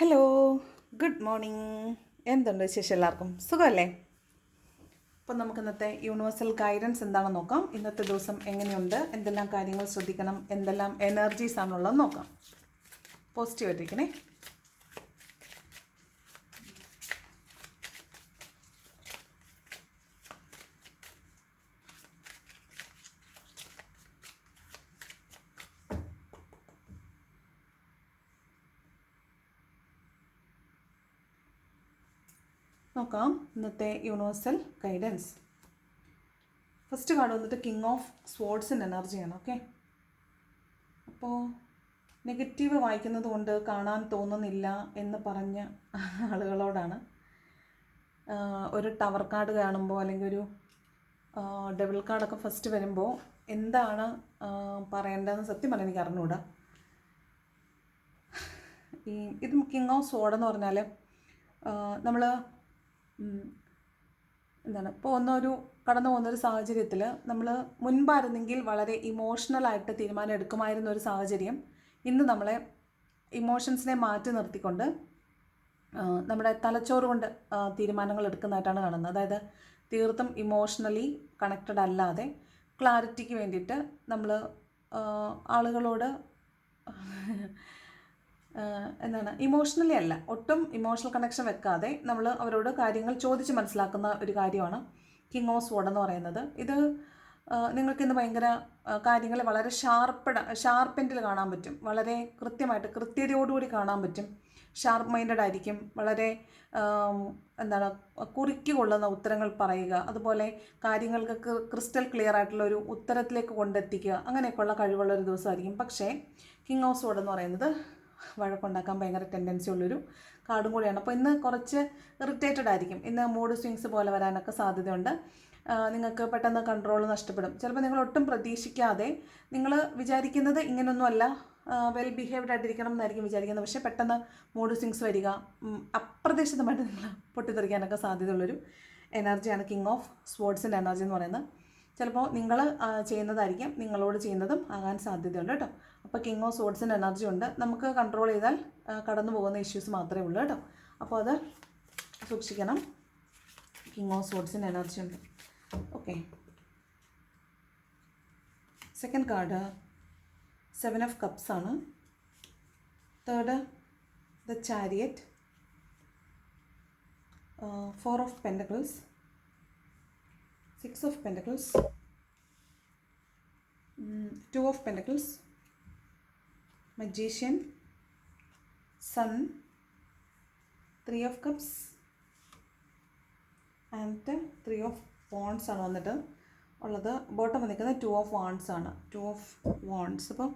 Hello good morning എന്തുണ്ട് വിശേഷം എല്ലാവർക്കും? സുഖമല്ലേ? അപ്പം നമുക്ക് ഇന്നത്തെ യൂണിവേഴ്സൽ ഗൈഡൻസ് എന്താണെന്ന് നോക്കാം. ഇന്നത്തെ ദിവസം എങ്ങനെയുണ്ട്? എന്തെല്ലാം കാര്യങ്ങൾ ശ്രദ്ധിക്കണം? എന്തെല്ലാം എനർജീസ് ആണുള്ളതെന്ന് നോക്കാം. പോസിറ്റീവ് ആയിട്ടിരിക്കണേ. നോക്കാം. ഇന്നത്തെ യൂണിവേഴ്സൽ ഗൈഡൻസ് ഫസ്റ്റ് കാർഡ് വന്നിട്ട് കിങ് ഓഫ് സ്പോർട്സിന്റെ എനർജിയാണ് ഓക്കെ അപ്പോൾ നെഗറ്റീവ് വായിക്കുന്നത് കൊണ്ട് കാണാൻ തോന്നുന്നില്ല എന്ന് പറഞ്ഞ ആളുകളോടാണ്. ഒരു ടവർ കാർഡ് കാണുമ്പോൾ അല്ലെങ്കിൽ ഒരു ഡബിൾ കാർഡൊക്കെ ഫസ്റ്റ് വരുമ്പോൾ എന്താണ് പറയേണ്ടതെന്ന് സത്യം പറഞ്ഞാൽ എനിക്ക് അറിഞ്ഞുകൂടാ ഈ ഇത് കിങ് ഓഫ് സോഡ് എന്ന് പറഞ്ഞാൽ നമ്മൾ എന്താണ്? ഇപ്പോൾ ഒന്നൊരു കടന്നു പോകുന്ന ഒരു സാഹചര്യത്തിൽ നമ്മൾ മുൻപായിരുന്നെങ്കിൽ വളരെ ഇമോഷണലായിട്ട് തീരുമാനം എടുക്കുമായിരുന്ന ഒരു സാഹചര്യം ഇന്ന് നമ്മളെ ഇമോഷൻസിനെ മാറ്റി നിർത്തിക്കൊണ്ട് നമ്മുടെ തലച്ചോറ് കൊണ്ട് തീരുമാനങ്ങൾ എടുക്കുന്നതായിട്ടാണ് കാണുന്നത്. അതായത് തീർത്തും ഇമോഷണലി കണക്റ്റഡ് അല്ലാതെ ക്ലാരിറ്റിക്ക് വേണ്ടിയിട്ട് നമ്മൾ ആളുകളോട് എന്താണ് ഇമോഷണലി അല്ല. ഒട്ടും ഇമോഷണൽ കണക്ഷൻ വെക്കാതെ നമ്മൾ അവരോട് കാര്യങ്ങൾ ചോദിച്ച് മനസ്സിലാക്കുന്ന ഒരു കാര്യമാണ് കിങ് ഓഫ് സ്വോഡ് എന്ന് പറയുന്നത്. ഇത് നിങ്ങൾക്കിന്ന് ഭയങ്കര കാര്യങ്ങൾ വളരെ ഷാർപ്പഡ ഷാർപ്പെൻഡിൽ കാണാൻ പറ്റും. വളരെ കൃത്യമായിട്ട് കൃത്യതയോടുകൂടി കാണാൻ പറ്റും. ഷാർപ്പ് മൈൻഡഡ് ആയിരിക്കും. വളരെ എന്താണ് കുറുക്കി കൊള്ളുന്ന ഉത്തരങ്ങൾ പറയുക. അതുപോലെ കാര്യങ്ങൾക്ക് ക്രിസ്റ്റൽ ക്ലിയർ ആയിട്ടുള്ള ഒരു ഉത്തരത്തിലേക്ക് കൊണ്ടെത്തിക്കുക. അങ്ങനെയൊക്കെയുള്ള കഴിവുള്ള ഒരു ദിവസമായിരിക്കും. പക്ഷേ കിങ് ഓഫ് സോഡ് എന്ന് പറയുന്നത് വഴക്കുണ്ടാക്കാൻ ഭയങ്കര ടെൻഡൻസി ഉള്ളൊരു കാർഡും കൂടിയാണ്. അപ്പോൾ ഇന്ന് കുറച്ച് ഇറിറ്റേറ്റഡ് ആയിരിക്കും. ഇന്ന് മൂഡ് സ്വിങ്സ് പോലെ വരാനൊക്കെ സാധ്യതയുണ്ട്. നിങ്ങൾക്ക് പെട്ടെന്ന് കൺട്രോൾ നഷ്ടപ്പെടും. ചിലപ്പോൾ നിങ്ങൾ ഒട്ടും പ്രതീക്ഷിക്കാതെ നിങ്ങൾ വിചാരിക്കുന്നത് ഇങ്ങനെയൊന്നുമല്ല വെൽ ബിഹേവ്ഡ് ആയിട്ടിരിക്കണം എന്നായിരിക്കും വിചാരിക്കുന്നത്. പക്ഷേ പെട്ടെന്ന് മൂഡ് സ്വിങ്സ് വരിക അപ്രതീക്ഷിതമായിട്ട് നിങ്ങൾ പൊട്ടിത്തെറിക്കാനൊക്കെ സാധ്യതയുള്ളൊരു എനർജിയാണ് കിങ് ഓഫ് സ്പോർട്സിന്റെ എനർജി എന്ന് പറയുന്നത്. ചിലപ്പോൾ നിങ്ങൾ ചെയ്യുന്നതായിരിക്കും. നിങ്ങളോട് ചെയ്യുന്നതും ആകാൻ സാധ്യതയുണ്ട് കേട്ടോ. അപ്പോൾ കിങ് ഓഫ് സോഡ്സിന്റെ എനർജി ഉണ്ട്. നമുക്ക് കൺട്രോൾ ചെയ്താൽ കടന്നു പോകുന്ന ഇഷ്യൂസ് മാത്രമേ ഉള്ളൂ കേട്ടോ. അപ്പോൾ അത് സൂക്ഷിക്കണം. കിങ് ഓഫ് സോഡ്സിന്റെ എനർജി ഉണ്ട്. Okay second card seven of cups ആണ്. Third the chariot four of pentacles six of pentacles two of pentacles magician sun three of cups and three of wands ആണ് വന്നിട്ട് ഉള്ളത്. ബോട്ടം വന്നിരിക്കുന്നത് two of wands ആണ്. Two of wands അപ്പം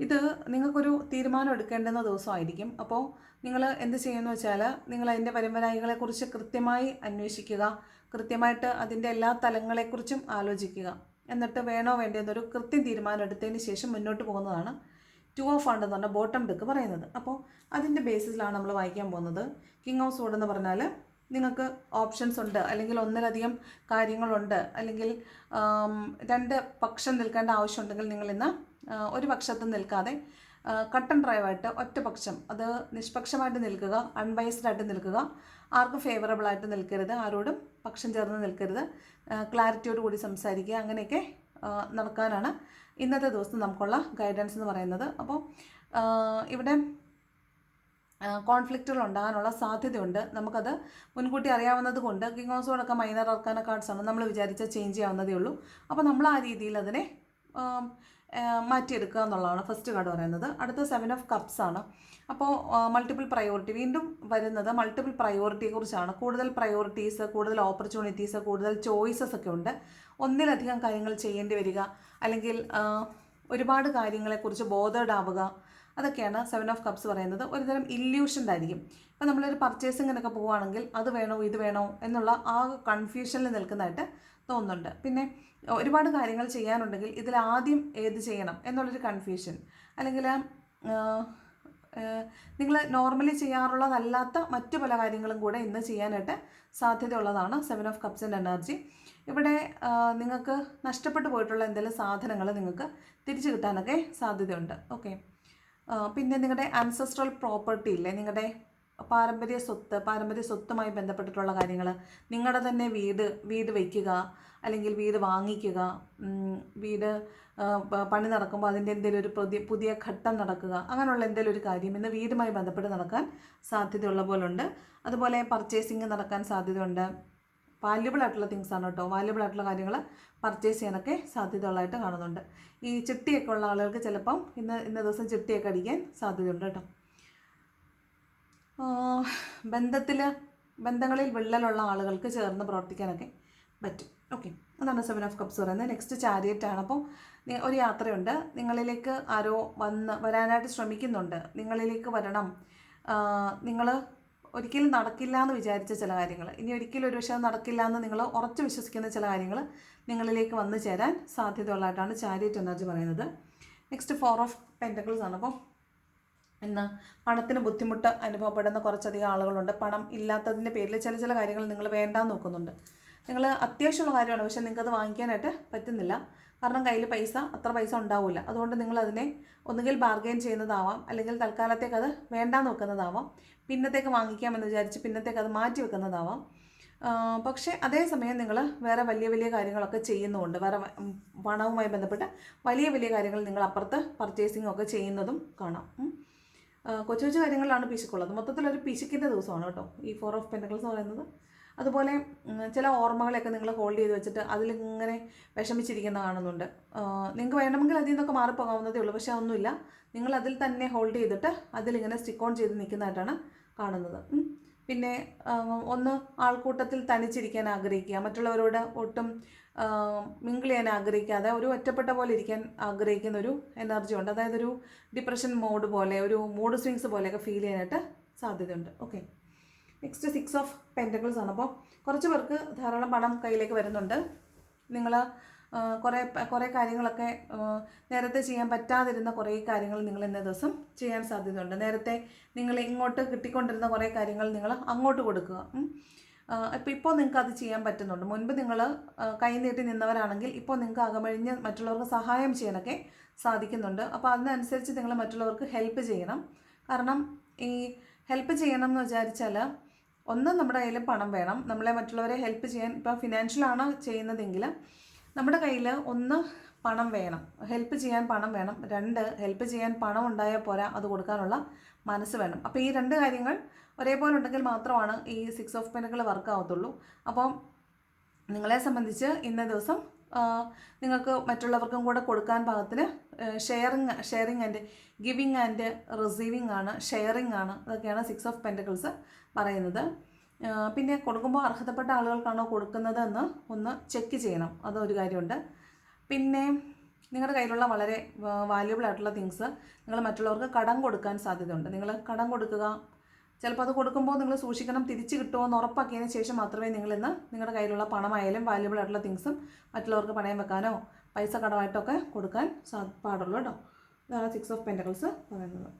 ഇത് നിങ്ങൾക്കൊരു തീരുമാനം എടുക്കേണ്ടുന്ന ദിവസമായിരിക്കും. അപ്പോൾ നിങ്ങൾ എന്ത് ചെയ്യുമെന്ന് വെച്ചാൽ നിങ്ങൾ അതിന്റെ പരമ്പരായികളെക്കുറിച്ച് കൃത്യമായി അന്വേഷിക്കുക. കൃത്യമായിട്ട് അതിന്റെ എല്ലാ തലങ്ങളെക്കുറിച്ചും ആലോചിക്കുക. എന്നിട്ട് വേണോ വേണ്ടയോ എന്നൊരു കൃത്യം തീരുമാനം എടുത്തതിന് ശേഷം മുന്നോട്ട് പോകുന്നതാണ് ടു ഓഫ് ആണ് എന്ന് പറഞ്ഞാൽ ബോട്ടം ഡെക്ക് പറയുന്നത്. അപ്പോൾ അതിന്റെ ബേസിസിലാണ് നമ്മൾ വായിക്കാൻ പോകുന്നത്. കിങ് ഓഫ് സോഡ് എന്ന് പറഞ്ഞാൽ നിങ്ങൾക്ക് ഓപ്ഷൻസ് ഉണ്ട് അല്ലെങ്കിൽ ഒന്നിലധികം കാര്യങ്ങളുണ്ട് അല്ലെങ്കിൽ രണ്ട് പക്ഷം നിൽക്കേണ്ട ആവശ്യമുണ്ടെങ്കിൽ നിങ്ങൾ ഇന്ന് ഒരു പക്ഷത്ത് നിൽക്കാതെ കട്ടൺ ഡ്രൈവായിട്ട് ഒറ്റപക്ഷം അത് നിഷ്പക്ഷമായിട്ട് നിൽക്കുക അൺബൈസ്ഡ് ആയിട്ട് നിൽക്കുക ആർക്കും ഫേവറബിൾ ആയിട്ട് നിൽക്കരുത് ആരോടും പക്ഷം ചേർന്ന് നിൽക്കരുത് ക്ലാരിറ്റിയോട് കൂടി സംസാരിക്കുക അങ്ങനെയൊക്കെ നടക്കാനാണ് ഇന്നത്തെ ദിവസം നമുക്കുള്ള ഗൈഡൻസ് എന്ന് പറയുന്നത്. അപ്പോൾ ഇവിടെ കോൺഫ്ലിക്റ്റുകൾ ഉണ്ടാകാനുള്ള സാധ്യതയുണ്ട്. നമുക്കത് മുൻകൂട്ടി അറിയാവുന്നത് കൊണ്ട് കിങ് ഓഫ് സോഡൊക്കെ മൈനർ അർക്കാന കാർഡ്സ് ആണ് നമ്മൾ വിചാരിച്ചാൽ ചേഞ്ച് ചെയ്യാവുന്നതേ ഉള്ളൂ. അപ്പോൾ നമ്മൾ ആ രീതിയിൽ അതിനെ മാറ്റിയെടുക്കുക എന്നുള്ളതാണ് ഫസ്റ്റ് കാർഡ് പറയുന്നത്. അടുത്ത സെവൻ ഓഫ് കപ്സ് ആണ്. അപ്പോൾ മൾട്ടിപ്പിൾ പ്രയോറിറ്റി വീണ്ടും വരുന്നത് മൾട്ടിപ്പിൾ പ്രയോറിറ്റിയെക്കുറിച്ചാണ് കൂടുതൽ പ്രയോറിറ്റീസ് കൂടുതൽ ഓപ്പർച്യൂണിറ്റീസ് കൂടുതൽ ചോയ്സസ് ഒക്കെ ഉണ്ട്. ഒന്നിലധികം കാര്യങ്ങൾ ചെയ്യേണ്ടി വരിക അല്ലെങ്കിൽ ഒരുപാട് കാര്യങ്ങളെക്കുറിച്ച് ബോധേഡ് ആവുക അതൊക്കെയാണ് സെവൻ ഓഫ് കപ്സ് പറയുന്നത്. ഒരുതരം ഇല്യൂഷന്റെ ആയിരിക്കും. നമ്മളൊരു പർച്ചേസിങ്ങിനൊക്കെ പോവുകയാണെങ്കിൽ അത് വേണോ ഇത് വേണോ എന്നുള്ള ആ കൺഫ്യൂഷനിൽ നിൽക്കുന്നതായിട്ട് തോന്നുന്നുണ്ട്. പിന്നെ ഒരുപാട് കാര്യങ്ങൾ ചെയ്യാനുണ്ടെങ്കിൽ ഇതിൽ ആദ്യം ഏത് ചെയ്യണം എന്നുള്ളൊരു കൺഫ്യൂഷൻ അല്ലെങ്കിൽ നിങ്ങൾ നോർമലി ചെയ്യാറുള്ളതല്ലാത്ത മറ്റു പല കാര്യങ്ങളും കൂടെ ഇന്ന് ചെയ്യാനായിട്ട് സാധ്യതയുള്ളതാണ് സെവൻ ഓഫ് കപ്സ് കപ്സിന്റെ എനർജി ഇവിടെ നിങ്ങൾക്ക് നഷ്ടപ്പെട്ടു പോയിട്ടുള്ള എന്തെങ്കിലും സാധനങ്ങൾ നിങ്ങൾക്ക് തിരിച്ചു കിട്ടാനൊക്കെ സാധ്യതയുണ്ട്. ഓക്കെ. പിന്നെ നിങ്ങളുടെ ആൻസസ്ട്രൽ പ്രോപ്പർട്ടി ഇല്ലേ? നിങ്ങളുടെ പാരമ്പര്യ സ്വത്ത് പാരമ്പര്യ സ്വത്തുമായി ബന്ധപ്പെട്ടിട്ടുള്ള കാര്യങ്ങൾ നിങ്ങളുടെ തന്നെ വീട് വീട് വയ്ക്കുക അല്ലെങ്കിൽ വീട് വാങ്ങിക്കുക വീട് പണി നടക്കുമ്പോൾ അതിന്റെ എന്തെങ്കിലും ഒരു പുതിയ പുതിയ ഘട്ടം നടക്കുക അങ്ങനെയുള്ള എന്തെങ്കിലും ഒരു കാര്യം ഇന്ന് വീടുമായി ബന്ധപ്പെട്ട് നടക്കാൻ സാധ്യതയുള്ള പോലുണ്ട്. അതുപോലെ പർച്ചേസിങ് നടക്കാൻ സാധ്യതയുണ്ട്. വാല്യുബിൾ ആയിട്ടുള്ള തിങ്സ് ആണ് കേട്ടോ. വാല്യബിൾ ആയിട്ടുള്ള കാര്യങ്ങൾ പർച്ചേസ് ചെയ്യാനൊക്കെ സാധ്യതയുള്ളതായിട്ട് കാണുന്നുണ്ട്. ഈ ചിട്ടിയൊക്കെ ഉള്ള ആളുകൾക്ക് ചിലപ്പം ഇന്ന് ഇന്ന ദിവസം ചിട്ടിയൊക്കെ അടിക്കാൻ സാധ്യതയുണ്ട് കേട്ടോ. ബന്ധത്തിൽ ബന്ധങ്ങളിൽ വിള്ളലുള്ള ആളുകൾക്ക് ചേർന്ന് പ്രവർത്തിക്കാനൊക്കെ പറ്റും. ഓക്കെ അതാണ് സെവൻ ഓഫ് കപ്സ് പറയുന്നത്. നെക്സ്റ്റ് ചാരിയറ്റ് ആണ്. അപ്പോൾ ഒരു യാത്രയുണ്ട്. നിങ്ങളിലേക്ക് ആരോ വന്ന് വരാനായിട്ട് ശ്രമിക്കുന്നുണ്ട്. നിങ്ങളിലേക്ക് വരണം. നിങ്ങൾ ഒരിക്കലും നടക്കില്ല എന്ന് വിചാരിച്ച ചില കാര്യങ്ങൾ. ഇനി ഒരിക്കലും ഒരു പക്ഷേ നടക്കില്ല എന്ന് നിങ്ങൾ ഉറച്ച് വിശ്വസിക്കുന്ന ചില കാര്യങ്ങൾ നിങ്ങളിലേക്ക് വന്നു ചേരാൻ സാധ്യതയുള്ളതായിട്ടാണ് ചാരിയറ്റ് എനർജി പറയുന്നത്. നെക്സ്റ്റ് ഫോർ ഓഫ് പെന്റക്കിൾസ് ആണ്. അപ്പോൾ ഇന്ന് പണത്തിന് ബുദ്ധിമുട്ട് അനുഭവപ്പെടുന്ന കുറച്ചധികം ആളുകളുണ്ട്. പണം ഇല്ലാത്തതിന്റെ പേരിൽ ചില ചില കാര്യങ്ങൾ നിങ്ങൾ വേണ്ടാന്ന് നോക്കുന്നുണ്ട്. നിങ്ങൾ അത്യാവശ്യമുള്ള കാര്യമാണ്. പക്ഷേ നിങ്ങൾക്കത് വാങ്ങിക്കാനായിട്ട് പറ്റുന്നില്ല. കാരണം കയ്യിൽ പൈസ അത്ര പൈസ ഉണ്ടാവില്ല. അതുകൊണ്ട് നിങ്ങൾ അതിനെ ഒന്നുകിൽ ബാർഗെയിൻ ചെയ്യുന്നതാവാം. അല്ലെങ്കിൽ തൽക്കാലത്തേക്ക് അത് വേണ്ടാന്ന് വെക്കുന്നതാവാം. പിന്നത്തേക്ക് വാങ്ങിക്കാമെന്ന് വിചാരിച്ച് പിന്നത്തേക്ക് അത് മാറ്റി വെക്കുന്നതാവാം. പക്ഷേ അതേസമയം നിങ്ങൾ വേറെ വലിയ വലിയ കാര്യങ്ങളൊക്കെ ചെയ്യുന്നുമുണ്ട്. വേറെ പണവുമായി ബന്ധപ്പെട്ട് വലിയ വലിയ കാര്യങ്ങൾ നിങ്ങൾ അപ്പുറത്ത് പർച്ചേസിംഗ് ഒക്കെ ചെയ്യുന്നതും കാണാം. കൊച്ചു കൊച്ചു കാര്യങ്ങളിലാണ് പിശുക്കുള്ളത്. മൊത്തത്തിലൊരു പിശുക്കിന്റെ ദിവസമാണ് കേട്ടോ. ഈ ഫോർ ഓഫ് പെന്റക്കിൾസ് എന്ന് പറയുന്നത്. അതുപോലെ ചില ഓർമ്മകളെയൊക്കെ നിങ്ങൾ ഹോൾഡ് ചെയ്ത് വെച്ചിട്ട് അതിലിങ്ങനെ വിഷമിച്ചിരിക്കുന്ന കാണുന്നുണ്ട്. നിങ്ങൾക്ക് വേണമെങ്കിൽ അതിൽ നിന്നൊക്കെ മാറിപ്പോകാവുന്നതേ ഉള്ളൂ. പക്ഷേ അതൊന്നുമില്ല. നിങ്ങൾ അതിൽ തന്നെ ഹോൾഡ് ചെയ്തിട്ട് അതിലിങ്ങനെ സ്റ്റിക്ക് ഓൺ ചെയ്ത് നിൽക്കുന്നതായിട്ടാണ് കാണുന്നത്. പിന്നെ ഒന്ന് ആൾക്കൂട്ടത്തിൽ തനിച്ചിരിക്കാൻ ആഗ്രഹിക്കുക മറ്റുള്ളവരോട് ഒട്ടും മിങ്കിൾ ചെയ്യാൻ ആഗ്രഹിക്കാതെ ഒരു ഒറ്റപ്പെട്ട പോലെ ഇരിക്കാൻ ആഗ്രഹിക്കുന്ന ഒരു എനർജി ഉണ്ട്. അതായത് ഒരു ഡിപ്രഷൻ മോഡ് പോലെ ഒരു മൂഡ് സ്വിങ്സ് പോലെയൊക്കെ ഫീൽ ചെയ്യാനായിട്ട് സാധ്യതയുണ്ട്. Okay next six of pentacles ആണ്. അപ്പോൾ കുറച്ച് പേർക്ക് ധാരാളം പണം കയ്യിലേക്ക് വരുന്നുണ്ട്. നിങ്ങൾ കുറേ കുറേ കാര്യങ്ങളൊക്കെ നേരത്തെ ചെയ്യാൻ പറ്റാതിരുന്ന കുറേ കാര്യങ്ങൾ നിങ്ങൾ ഇന്ന ദിവസം ചെയ്യാൻ സാധ്യതയുണ്ട്. നേരത്തെ നിങ്ങൾ ഇങ്ങോട്ട് കിട്ടിക്കൊണ്ടിരുന്ന കുറേ കാര്യങ്ങൾ നിങ്ങൾ അങ്ങോട്ട് കൊടുക്കുക. ഇപ്പോൾ ഇപ്പോൾ നിങ്ങൾക്ക് അത് ചെയ്യാൻ പറ്റുന്നുണ്ട്. മുൻപ് നിങ്ങൾ കൈ നീട്ടി നിന്നവരാണെങ്കിൽ ഇപ്പോൾ നിങ്ങൾക്ക് അകമഴിഞ്ഞ് മറ്റുള്ളവർക്ക് സഹായം ചെയ്യാനൊക്കെ സാധിക്കുന്നുണ്ട്. അപ്പോൾ അതിനനുസരിച്ച് നിങ്ങൾ മറ്റുള്ളവർക്ക് ഹെൽപ്പ് ചെയ്യണം. കാരണം ഈ ഹെൽപ്പ് ചെയ്യണം എന്ന് വിചാരിച്ചാൽ ഒന്ന് നമ്മുടെ കയ്യിൽ പണം വേണം. നമ്മളെ മറ്റുള്ളവരെ ഹെൽപ്പ് ചെയ്യാൻ ഇപ്പോൾ ഫിനാൻഷ്യലാണ് ചെയ്യുന്നതെങ്കിൽ നമ്മുടെ കയ്യിൽ ഒന്ന് പണം വേണം. ഹെൽപ്പ് ചെയ്യാൻ പണം വേണം. രണ്ട് ഹെൽപ്പ് ചെയ്യാൻ പണം ഉണ്ടായാൽ പോരാ. അത് കൊടുക്കാനുള്ള മനസ്സ് വേണം. അപ്പോൾ ഈ രണ്ട് കാര്യങ്ങൾ ഒരേപോലെ ഉണ്ടെങ്കിൽ മാത്രമാണ് ഈ സിക്സ് ഓഫ് പെനുകൾ വർക്ക് ആവത്തുള്ളൂ. അപ്പോൾ നിങ്ങളെ സംബന്ധിച്ച് ഇന്ന ദിവസം നിങ്ങൾക്ക് മറ്റുള്ളവർക്കും കൂടെ കൊടുക്കാൻ പാകത്തിന് sharing sharing and giving and receiving ആണ് ഷെയറിങ് ആണ്. അതൊക്കെയാണ് സിക്സ് ഓഫ് പെന്റക്കിൾസ് പറയുന്നത്. പിന്നെ കൊടുക്കുമ്പോൾ അർഹതപ്പെട്ട ആളുകൾക്കാണോ കൊടുക്കുന്നത് എന്ന് ഒന്ന് ചെക്ക് ചെയ്യണം. അതൊരു കാര്യമുണ്ട്. പിന്നെ നിങ്ങളുടെ കയ്യിലുള്ള വളരെ വാല്യുബിൾ ആയിട്ടുള്ള തിങ്സ് നിങ്ങൾ മറ്റുള്ളവർക്ക് കടം കൊടുക്കാൻ സാധ്യതയുണ്ട്. നിങ്ങൾ കടം കൊടുക്കുക. ചിലപ്പോൾ അത് കൊടുക്കുമ്പോൾ നിങ്ങൾ സൂക്ഷിക്കണം തിരിച്ച് കിട്ടുമോ എന്ന് ഉറപ്പാക്കിയതിന് ശേഷം മാത്രമേ നിങ്ങൾ ഇന്ന് നിങ്ങളുടെ കയ്യിലുള്ള പണമായാലും വാല്യുബിൾ ആയിട്ടുള്ള തിങ്സും മറ്റുള്ളവർക്ക് പണയം വെക്കാനോ പൈസ കടമായിട്ടൊക്കെ കൊടുക്കാൻ സാ പാടുള്ളൂ കേട്ടോ. ഇതാണ് സിക്സ് ഓഫ് പെന്റക്കിൾസ് പറയുന്നത്.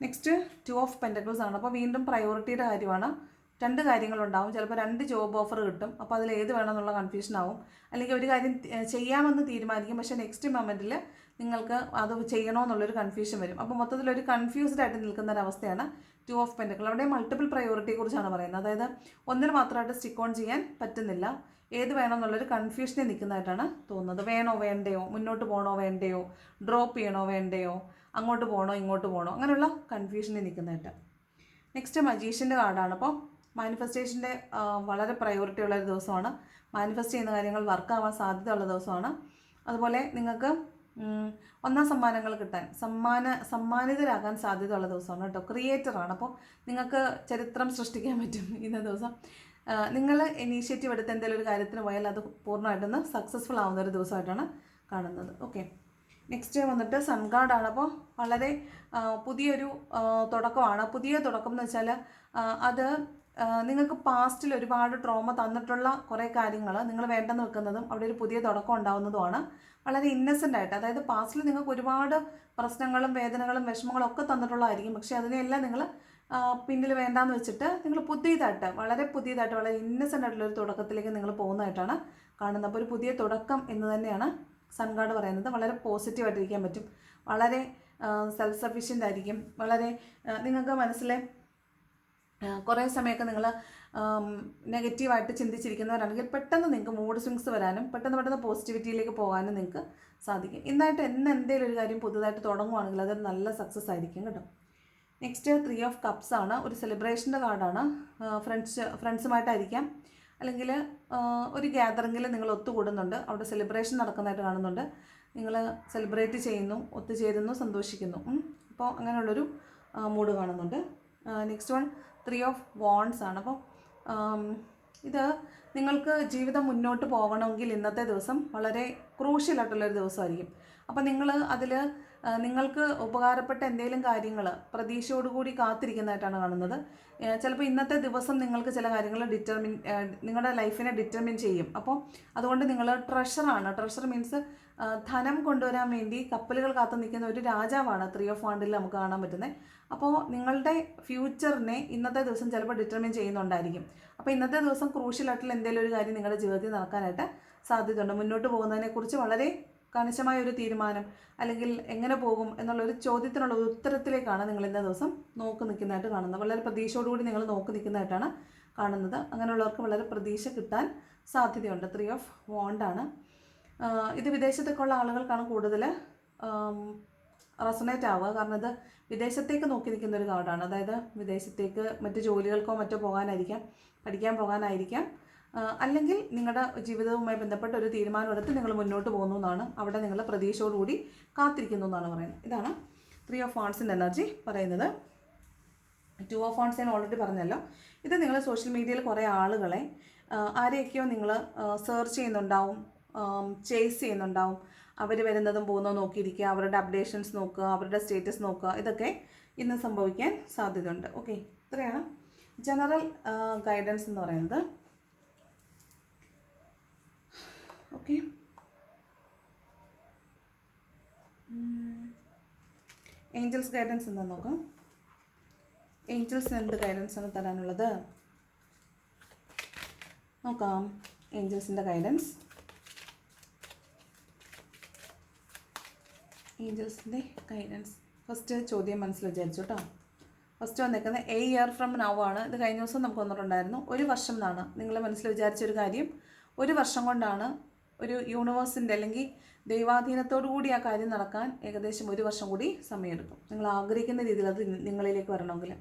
നെക്സ്റ്റ് ടു ഓഫ് പെന്റക്കിൾസ് ആണ്. അപ്പോൾ വീണ്ടും പ്രയോറിറ്റിയുടെ കാര്യമാണ്. രണ്ട് കാര്യങ്ങളുണ്ടാവും. ചിലപ്പോൾ രണ്ട് ജോബ് ഓഫർ കിട്ടും. അപ്പോൾ അതിൽ ഏത് വേണമെന്നുള്ള കൺഫ്യൂഷൻ ആവും. അല്ലെങ്കിൽ ഒരു കാര്യം ചെയ്യാമെന്ന് തീരുമാനിക്കും. പക്ഷേ നെക്സ്റ്റ് മൊമെന്റിൽ നിങ്ങൾക്ക് അത് ചെയ്യണമെന്നുള്ളൊരു കൺഫ്യൂഷൻ വരും. അപ്പോൾ മൊത്തത്തിൽ ഒരു കൺഫ്യൂസ്ഡ് ആയിട്ട് നിൽക്കുന്ന ഒരു അവസ്ഥയാണ് ടു ഓഫ് പെന്റക്കിൾ അവിടെ മൾട്ടിപ്പിൾ പ്രയോറിറ്റിയെ കുറിച്ചാണ് പറയുന്നത്. അതായത് ഒന്നിന് മാത്രമായിട്ട് സ്റ്റിക്ക് ഓൺ ചെയ്യാൻ പറ്റുന്നില്ല. ഏത് വേണമെന്നുള്ളൊരു കൺഫ്യൂഷനിൽ നിൽക്കുന്നതായിട്ടാണ് തോന്നുന്നത്. വേണോ വേണ്ടയോ? മുന്നോട്ട് പോകണോ വേണ്ടയോ? ഡ്രോപ്പ് ചെയ്യണോ വേണ്ടയോ? അങ്ങോട്ട് പോകണോ ഇങ്ങോട്ട് പോകണോ അങ്ങനെയുള്ള കൺഫ്യൂഷനിൽ നിൽക്കുന്നതായിട്ട്. നെക്സ്റ്റ് മജീഷ്യന്റെ കാർഡാണ് അപ്പോൾ മാനിഫെസ്റ്റേഷന്റെ വളരെ പ്രയോറിറ്റി ഉള്ള ഒരു ദിവസമാണ്. മാനിഫെസ്റ്റ് ചെയ്യുന്ന കാര്യങ്ങൾ വർക്ക് ആവാൻ സാധ്യതയുള്ള ദിവസമാണ്. അതുപോലെ നിങ്ങൾക്ക് ഒന്നാം സമ്മാനങ്ങൾ കിട്ടാൻ സമ്മാന സമ്മാനിതരാകാൻ സാധ്യതയുള്ള ദിവസമാണ് കേട്ടോ. ക്രിയേറ്ററാണ് അപ്പോൾ നിങ്ങൾക്ക് ചരിത്രം സൃഷ്ടിക്കാൻ പറ്റും ഇന്ന ദിവസം. നിങ്ങൾ ഇനീഷ്യേറ്റീവ് എടുത്ത് എന്തെങ്കിലും ഒരു കാര്യത്തിന് പോയാൽ അത് പൂർണമായിട്ടൊന്ന് സക്സസ്ഫുൾ ആവുന്ന ഒരു ദിവസമായിട്ടാണ് കാണുന്നത്. ഓക്കെ നെക്സ്റ്റ് വന്നിട്ട് സൺഗാർഡാണ് അപ്പോൾ വളരെ പുതിയൊരു തുടക്കമാണ്. പുതിയ തുടക്കം എന്ന് വെച്ചാൽ അത് നിങ്ങൾക്ക് പാസ്റ്റിൽ ഒരുപാട് ട്രോമ തന്നിട്ടുള്ള കുറേ കാര്യങ്ങൾ നിങ്ങൾ വേണ്ടെന്ന് വെക്കുന്നതും അവിടെ ഒരു പുതിയ തുടക്കം ഉണ്ടാവുന്നതുമാണ്. വളരെ ഇന്നസെന്റ് ആയിട്ട് അതായത് പാസ്റ്റിൽ നിങ്ങൾക്ക് ഒരുപാട് പ്രശ്നങ്ങളും വേദനകളും വിഷമങ്ങളും ഒക്കെ തന്നിട്ടുള്ളതായിരിക്കും. പക്ഷേ അതിനെല്ലാം നിങ്ങൾ പിന്നിൽ വേണ്ടാന്ന് വെച്ചിട്ട് നിങ്ങൾ പുതിയതായിട്ട് വളരെ പുതിയതായിട്ട് വളരെ ഇന്നസെന്റ് ആയിട്ടുള്ള ഒരു തുടക്കത്തിലേക്ക് നിങ്ങൾ പോകുന്നതായിട്ടാണ് കാണുന്നത്. അപ്പോൾ ഒരു പുതിയ തുടക്കം എന്ന് തന്നെയാണ് സൺഗാർഡ് പറയുന്നത്. വളരെ പോസിറ്റീവായിട്ടിരിക്കാൻ പറ്റും. വളരെ സെൽഫ് സഫീഷ്യന്റ് ആയിരിക്കും. വളരെ നിങ്ങൾക്ക് മനസ്സിലെ കുറേ സമയമൊക്കെ നിങ്ങൾ നെഗറ്റീവായിട്ട് ചിന്തിച്ചിരിക്കുന്നവരാണെങ്കിൽ പെട്ടെന്ന് നിങ്ങൾക്ക് മൂഡ് സ്വിങ്സ് വരാനും പെട്ടെന്ന് പെട്ടെന്ന് പോസിറ്റിവിറ്റിയിലേക്ക് പോകാനും നിങ്ങൾക്ക് സാധിക്കും. ഇന്നായിട്ട് എന്ന് എന്തെങ്കിലും ഒരു കാര്യം പുതുതായിട്ട് തുടങ്ങുവാണെങ്കിൽ അത് നല്ല സക്സസ് ആയിരിക്കും കേട്ടോ. നെക്സ്റ്റ് ത്രീ ഓഫ് കപ്സ് ആണ്. ഒരു സെലിബ്രേഷന്റെ കാർഡാണ് ഫ്രണ്ട്സ് ഫ്രണ്ട്സുമായിട്ടായിരിക്കാം അല്ലെങ്കിൽ ഒരു ഗ്യാതറിങ്ങിൽ നിങ്ങൾ ഒത്തുകൂടുന്നുണ്ട്. അവിടെ സെലിബ്രേഷൻ നടക്കുന്നതായിട്ട് കാണുന്നുണ്ട്. നിങ്ങൾ സെലിബ്രേറ്റ് ചെയ്യുന്നു ഒത്തുചേരുന്നു സന്തോഷിക്കുന്നു. അപ്പോൾ അങ്ങനെയുള്ളൊരു മൂഡ് കാണുന്നുണ്ട്. Next one three of wands ആണ്. അപ്പോൾ ഇത് നിങ്ങൾക്ക് ജീവിതം മുന്നോട്ട് പോകണമെങ്കിൽ ഇന്നത്തെ ദിവസം വളരെ ക്രൂഷ്യലായിട്ടുള്ളൊരു ദിവസമായിരിക്കും. അപ്പോൾ നിങ്ങൾ അതിൽ നിങ്ങൾക്ക് ഉപകാരപ്പെട്ട എന്തെങ്കിലും കാര്യങ്ങൾ പ്രതീക്ഷയോടുകൂടി കാത്തിരിക്കുന്നതായിട്ടാണ് കാണുന്നത്. ചിലപ്പോൾ ഇന്നത്തെ ദിവസം നിങ്ങൾക്ക് ചില കാര്യങ്ങൾ ഡിറ്റർമിൻ നിങ്ങളുടെ ലൈഫിനെ ഡിറ്റർമിൻ ചെയ്യും. അപ്പോൾ അതുകൊണ്ട് നിങ്ങൾ ട്രഷറാണ് ട്രഷർ മീൻസ് ധനം കൊണ്ടുവരാൻ വേണ്ടി കപ്പലുകൾ കാത്തു നിൽക്കുന്ന ഒരു രാജാവാണ് ത്രീ ഓഫ് വാണ്ടിൽ നമുക്ക് കാണാൻ പറ്റുന്നത് അപ്പോൾ നിങ്ങളുടെ ഫ്യൂച്ചറിനെ ഇന്നത്തെ ദിവസം ചിലപ്പോൾ ഡിറ്റർമിൻ ചെയ്യുന്നുണ്ടായിരിക്കും. അപ്പോൾ ഇന്നത്തെ ദിവസം ക്രൂഷ്യലായിട്ടുള്ള എന്തെങ്കിലും ഒരു കാര്യം നിങ്ങളുടെ ജീവിതത്തിൽ നടക്കാനായിട്ട് സാധ്യതയുണ്ട്. മുന്നോട്ട് പോകുന്നതിനെക്കുറിച്ച് വളരെ കണിശമായ ഒരു തീരുമാനം അല്ലെങ്കിൽ എങ്ങനെ പോകും എന്നുള്ള ഒരു ചോദ്യത്തിനുള്ള ഉത്തരത്തിലേക്കാണ് നിങ്ങൾ ഇന്നേ ദിവസം നോക്കി നിൽക്കുന്നതായിട്ട് കാണുന്നത്. വളരെ പ്രതീക്ഷയോടുകൂടി നിങ്ങൾ നോക്കി നിൽക്കുന്നതായിട്ടാണ് കാണുന്നത്. അങ്ങനെയുള്ളവർക്ക് വളരെ പ്രതീക്ഷ കിട്ടാൻ സാധ്യതയുണ്ട്. ത്രീ ഓഫ് വോണ്ടാണ് ഇത് വിദേശത്തേക്കുള്ള ആളുകൾക്കാണ് കൂടുതൽ റെസണേറ്റ് ആവുക. കാരണം ഇത് വിദേശത്തേക്ക് നോക്കി നിൽക്കുന്ന ഒരു കാർഡാണ്. അതായത് വിദേശത്തേക്ക് മറ്റ് ജോലികൾക്കോ മറ്റോ പോകാനായിരിക്കാം പഠിക്കാൻ പോകാനായിരിക്കാം. അല്ലെങ്കിൽ നിങ്ങളുടെ ജീവിതവുമായി ബന്ധപ്പെട്ട ഒരു തീരുമാനമെടുത്ത് നിങ്ങൾ മുന്നോട്ട് പോകുന്നു എന്നാണ് അവിടെ നിങ്ങൾ പ്രതീക്ഷയോടുകൂടി കാത്തിരിക്കുന്നു എന്നാണ് പറയുന്നത്. ഇതാണ് ത്രീ ഓഫ് ഫോൺസിന്റെ എനർജി പറയുന്നത്. ടു ഓഫ് ഫോൺസ് ഞാൻ ഓൾറെഡി പറഞ്ഞല്ലോ. ഇത് നിങ്ങൾ സോഷ്യൽ മീഡിയയിൽ കുറേ ആളുകളെ ആരെയൊക്കെയോ നിങ്ങൾ സെർച്ച് ചെയ്യുന്നുണ്ടാവും ചേസ് ചെയ്യുന്നുണ്ടാവും. അവർ വരുന്നതും പോകുന്നതും നോക്കിയിരിക്കുക അവരുടെ അപ്ഡേഷൻസ് നോക്കുക അവരുടെ സ്റ്റേറ്റസ് നോക്കുക. ഇതൊക്കെ ഇന്ന് സംഭവിക്കാൻ സാധ്യതയുണ്ട്. ഓക്കെ ഇത്രയാണ്. ജനറൽ ഗൈഡൻസ് എന്ന് പറയുന്നത്. ഓക്കെ. ഏഞ്ചൽസ് ഗൈഡൻസ് എന്താ നോക്കാം? ഏഞ്ചൽസിന് എന്ത് ഗൈഡൻസ് ആണ് തരാനുള്ളത്? നോക്കാം. ഏഞ്ചൽസിന്റെ ഗൈഡൻസ് ഏഞ്ചൽസിന്റെ ഗൈഡൻസ് ഫസ്റ്റ് ചോദ്യം മനസ്സിൽ വിചാരിച്ചു കേട്ടോ ഫസ്റ്റ് വന്നേക്കുന്നത് എ ഇയർ ഫ്രം നൗ ആണ്. ഇത് കഴിഞ്ഞ ദിവസം നമുക്ക് വന്നിട്ടുണ്ടായിരുന്നു. ഒരു വർഷം എന്നാണ്. നിങ്ങൾ മനസ്സിൽ വിചാരിച്ചൊരു കാര്യം. ഒരു വർഷം കൊണ്ടാണ് ഒരു യൂണിവേഴ്സിന്റെ അല്ലെങ്കിൽ ദൈവാധീനത്തോടു കൂടി ആ കാര്യം നടക്കാൻ ഏകദേശം ഒരു വർഷം കൂടി സമയമെടുക്കും. നിങ്ങൾ ആഗ്രഹിക്കുന്ന രീതിയിൽ അത് നിങ്ങളിലേക്ക് വരണമെങ്കിൽ.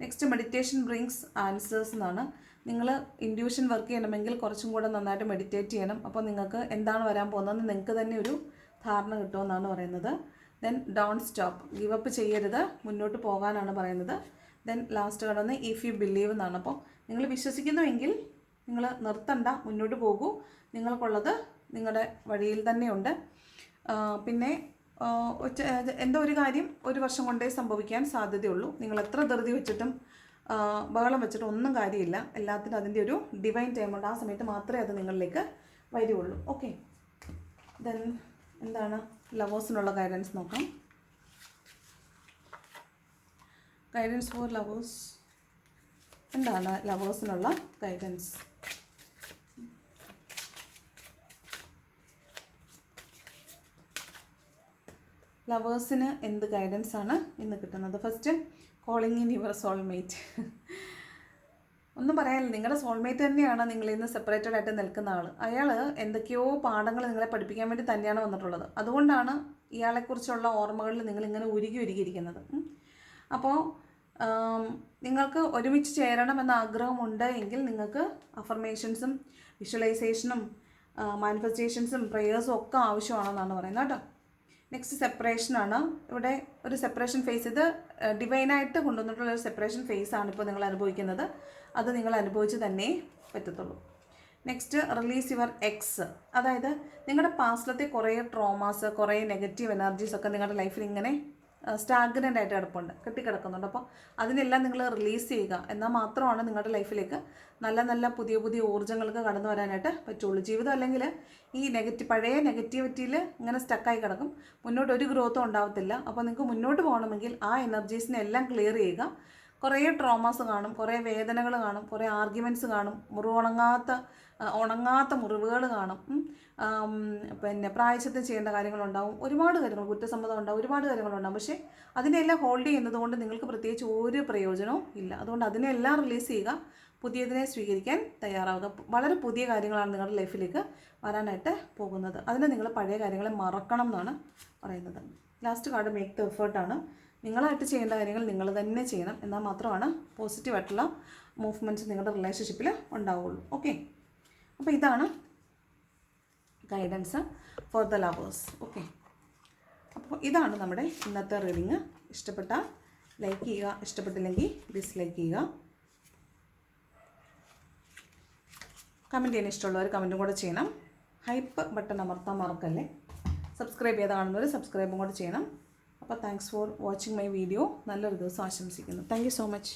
നെക്സ്റ്റ് മെഡിറ്റേഷൻ ബ്രിങ്സ് ആൻസേഴ്സ് എന്നാണ്. നിങ്ങൾ ഇൻഡ്യൂഷൻ വർക്ക് ചെയ്യണമെങ്കിൽ കുറച്ചും കൂടെ നന്നായിട്ട് മെഡിറ്റേറ്റ് ചെയ്യണം. അപ്പോൾ നിങ്ങൾക്ക് എന്താണ് വരാൻ പോകുന്നതെന്ന് നിങ്ങൾക്ക് തന്നെ ഒരു ധാരണ കിട്ടുമെന്നാണ് പറയുന്നത്. Then don't stop give up ചെയ്യരുത്. മുന്നോട്ട് പോകാനാണ് പറയുന്നത്. ദെൻ ലാസ്റ്റ് കടന്ന് ഇഫ് യു ബിലീവ് എന്നാണ്. അപ്പോൾ നിങ്ങൾ വിശ്വസിക്കുന്നുവെങ്കിൽ നിങ്ങൾ നിർത്തണ്ട. മുന്നോട്ട് പോകൂ. നിങ്ങൾക്കുള്ളത് നിങ്ങളുടെ വഴിയിൽ തന്നെയുണ്ട്. പിന്നെ എന്തോ ഒരു കാര്യം ഒരു വർഷം കൊണ്ടേ സംഭവിക്കാൻ സാധ്യതയുള്ളൂ. നിങ്ങൾ എത്ര ധൃതി വെച്ചിട്ടും ബഹളം വെച്ചിട്ടും ഒന്നും കാര്യമില്ല. എല്ലാത്തിനും അതിന്റെ ഒരു ഡിവൈൻ ടൈമുണ്ട് ആ സമയത്ത് മാത്രമേ അത് നിങ്ങളിലേക്ക് വരികയുള്ളൂ ഓക്കെ ദെൻ എന്താണ്? ലവേഴ്സിനുള്ള ഗൈഡൻസ് നോക്കാം. ഗൈഡൻസ് ഫോർ ലവേഴ്സ് എന്താണ്? ലവേഴ്സിനുള്ള ഗൈഡൻസ് ലവേഴ്സിന് എന്ത് ഗൈഡൻസ് ആണ് ഇന്ന് കിട്ടുന്നത്? First calling in your soulmate ഒന്നും പറയാനില്ല. നിങ്ങളുടെ സോൾമേറ്റ് തന്നെയാണ് നിങ്ങൾ നിന്ന് സെപ്പറേറ്റഡ് ആയിട്ട് നിൽക്കുന്ന ആൾ അയാൾ എന്തൊക്കെയോ പാഠങ്ങൾ നിങ്ങളെ പഠിപ്പിക്കാൻ വേണ്ടി തന്നെയാണ് വന്നിട്ടുള്ളത്. അതുകൊണ്ടാണ് ഇയാളെക്കുറിച്ചുള്ള ഓർമ്മകളിൽ നിങ്ങൾ ഇങ്ങനെ ഉരുകി ഉരുകിയിരിക്കുന്നത്. അപ്പോൾ നിങ്ങൾക്ക് ഒരുമിച്ച് ചേരണം എന്ന ആഗ്രഹമുണ്ട് എങ്കിൽ നിങ്ങൾക്ക് അഫർമേഷൻസും വിഷ്വലൈസേഷനും മാനിഫെസ്റ്റേഷൻസും പ്രേയേഴ്സും ഒക്കെ ആവശ്യമാണെന്നാണ് പറയുന്നത് കേട്ടോ. നെക്സ്റ്റ് സെപ്പറേഷനാണ് ഇവിടെ ഒരു സെപ്പറേഷൻ ഫേസ് ഇത് ഡിവൈനായിട്ട് കൊണ്ടുവന്നിട്ടുള്ള ഒരു സെപ്പറേഷൻ ഫേസ് ആണ് ഇപ്പോൾ നിങ്ങൾ അനുഭവിക്കുന്നത്. അത് നിങ്ങൾ അനുഭവിച്ച് തന്നെ പറ്റത്തുള്ളൂ. നെക്സ്റ്റ് റിലീസ് യുവർ എക്സ് അതായത് നിങ്ങളുടെ പാസ്റ്റിലത്തെ കുറേ ട്രോമാസ് കുറേ നെഗറ്റീവ് എനർജീസ് ഒക്കെ നിങ്ങളുടെ ലൈഫിൽ ഇങ്ങനെ സ്റ്റാഗ്നന്റ് ആയിട്ട് കിടപ്പുണ്ട് കെട്ടിക്കിടക്കുന്നുണ്ട്. അപ്പോൾ അതിനെല്ലാം നിങ്ങൾ റിലീസ് ചെയ്യുക. എന്നാൽ മാത്രമാണ് നിങ്ങളുടെ ലൈഫിലേക്ക് നല്ല നല്ല പുതിയ പുതിയ ഊർജങ്ങൾക്ക് കടന്നു വരാനായിട്ട് പറ്റുള്ളൂ. ജീവിതം അല്ലെങ്കിൽ ഈ നെഗറ്റീവ് പഴയ നെഗറ്റിവിറ്റിയിൽ ഇങ്ങനെ സ്റ്റക്കായി കിടക്കും. മുന്നോട്ട് ഒരു ഗ്രോത്തും ഉണ്ടാവത്തില്ല. അപ്പോൾ നിങ്ങൾക്ക് മുന്നോട്ട് പോകണമെങ്കിൽ ആ എനർജീസിനെ എല്ലാം ക്ലിയർ ചെയ്യുക. കുറേ ട്രോമാസ് കാണും കുറേ വേദനകൾ കാണും കുറേ ആർഗ്യുമെന്റ്സ് കാണും മുറിവുണങ്ങാത്ത ഉണങ്ങാത്ത മുറിവുകൾ കാണും. പിന്നെ പ്രായശ്ചിത്തം ചെയ്യേണ്ട കാര്യങ്ങളുണ്ടാവും. ഒരുപാട് കാര്യങ്ങൾ കുറ്റസമ്മതം ഉണ്ടാവും ഒരുപാട് കാര്യങ്ങളുണ്ടാവും. പക്ഷേ അതിനെല്ലാം ഹോൾഡ് ചെയ്യുന്നത് കൊണ്ട് നിങ്ങൾക്ക് പ്രത്യേകിച്ച് ഒരു പ്രയോജനവും ഇല്ല. അതുകൊണ്ട് അതിനെല്ലാം റിലീസ് ചെയ്യുക പുതിയതിനെ സ്വീകരിക്കാൻ തയ്യാറാവുക. വളരെ പുതിയ കാര്യങ്ങളാണ് നിങ്ങളുടെ ലൈഫിലേക്ക് വരാനായിട്ട് പോകുന്നത്. അതിന് നിങ്ങൾ പഴയ കാര്യങ്ങളെ മറക്കണം എന്നാണ് പറയുന്നത്. ലാസ്റ്റ് കാർഡ് മേക്ക് ദ എഫേർട്ടാണ് നിങ്ങളായിട്ട് ചെയ്യേണ്ട കാര്യങ്ങൾ നിങ്ങൾ തന്നെ ചെയ്യണം. എന്നാൽ മാത്രമാണ് പോസിറ്റീവായിട്ടുള്ള മൂവ്മെന്റ്സ് നിങ്ങളുടെ റിലേഷൻഷിപ്പിൽ ഉണ്ടാവുള്ളൂ. ഓക്കെ അപ്പോൾ ഇതാണ് guidance for the lovers okay അപ്പോൾ ഇതാണ് നമ്മുടെ ഇന്നത്തെ റീഡിങ് ഇഷ്ടപ്പെട്ട ലൈക്ക് ചെയ്യുക. ഇഷ്ടപ്പെട്ടില്ലെങ്കിൽ ഡിസ്ലൈക്ക് ചെയ്യുക. കമന്റ് ചെയ്യാൻ ഇഷ്ടമുള്ളവർ കമന്റും കൂടെ ചെയ്യണം. ഹൈപ്പ് ബട്ടൺ അമർത്താൻ മറക്കല്ലേ? സബ്സ്ക്രൈബ് ചെയ്ത് കാണുന്നവർ സബ്സ്ക്രൈബും കൂടെ ചെയ്യണം. അപ്പോൾ thanks for watching my video നല്ലൊരു ദിവസം ആശംസിക്കുന്നു. Thank so much